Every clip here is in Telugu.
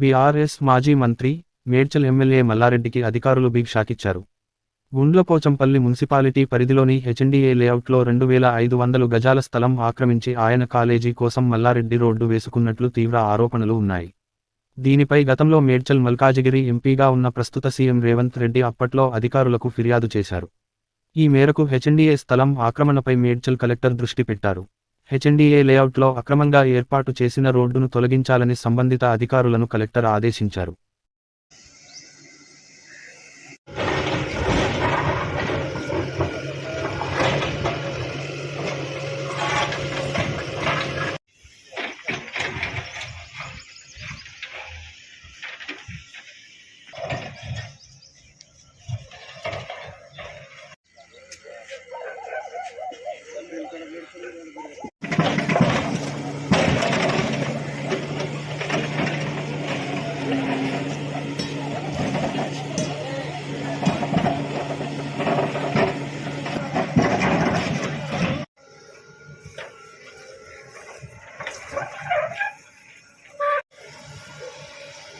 బీఆర్ఎస్ మాజీ మంత్రి మేడ్చల్ ఎమ్మెల్యే మల్లారెడ్డికి అధికారులు బిగ్ షాకిచ్చారు. గుండ్లపోచంపల్లి మున్సిపాలిటీ పరిధిలోని హెచ్ఎండిఏ లేఅవుట్లో రెండు వేల ఐదు వందలు గజాల స్థలం ఆక్రమించి ఆయన కాలేజీ కోసం మల్లారెడ్డి రోడ్డు వేసుకున్నట్లు తీవ్ర ఆరోపణలు ఉన్నాయి. దీనిపై గతంలో మేడ్చల్ మల్కాజిగిరి ఎంపీగా ఉన్న ప్రస్తుత సీఎం రేవంత్ రెడ్డి అప్పట్లో అధికారులకు ఫిర్యాదు చేశారు. ఈ మేరకు హెచ్ఎండిఏ స్థలం ఆక్రమణపై మేడ్చల్ కలెక్టర్ దృష్టి పెట్టారు. హెచ్ఎండిఏ లేఅవుట్లో అక్రమంగా ఏర్పాటు చేసిన రోడ్డును తొలగించాలని సంబంధిత అధికారులను కలెక్టర్ ఆదేశించారు.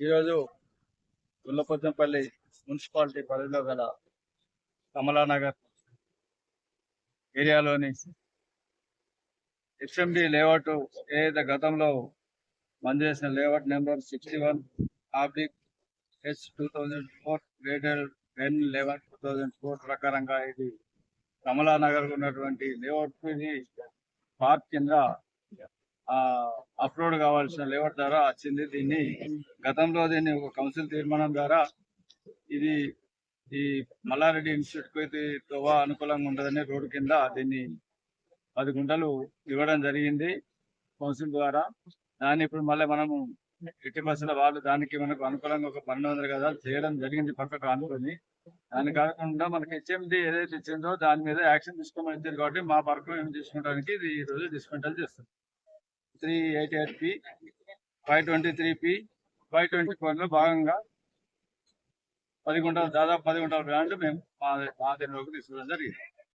ఈరోజు గుల్లపోచంపల్లి మున్సిపాలిటీ పరిధిలో గల కమలానగర్ ఏరియాలోని హెచ్ఎండి లేఅవుట్ ఏదైతే గతంలో మంజూరు చేసిన layout number sixty one oblique H two thousand four greater ten eleven two thousand four ప్రకారంగా ఇది కమలానగర్ ఉన్నటువంటి లేఅవుట్ ఇది పార్క్ కింద అప్లోడ్ కావాల్సిన లేవర్ ద్వారా వచ్చింది. దీన్ని గతంలో దీన్ని ఒక కౌన్సిల్ తీర్మానం ద్వారా ఇది ఈ మల్లారెడ్డి ఇన్స్టిట్యూట్కు అయితే తోవా అనుకూలంగా ఉండదని రోడ్డు కింద దీన్ని పది గుంటలు ఇవ్వడం జరిగింది కౌన్సిల్ ద్వారా. దాన్ని ఇప్పుడు మళ్ళీ మనము ఎట్టి బస్సుల వాళ్ళు దానికి మనకు అనుకూలంగా ఒక పన్నెండు వందల కదా చేయడం జరిగింది పక్కకు అనుకుని. దాని కాకుండా మనకి హెచ్ఎండి ఏదైతే ఇచ్చిందో దాని మీద యాక్షన్ తీసుకోమని ఇచ్చింది కాబట్టి మా పరకు ఏం తీసుకోవడానికి ఇది ఈ రోజు డిస్మెంటల్ చేస్తుంది three eight eight P five twenty three P five twenty ఫోర్లో భాగంగా పది గుంటల దాదాపు పది గుంటల బ్రాండ్ మేము మా మా దీనిలోకి తీసుకోవడం జరిగింది.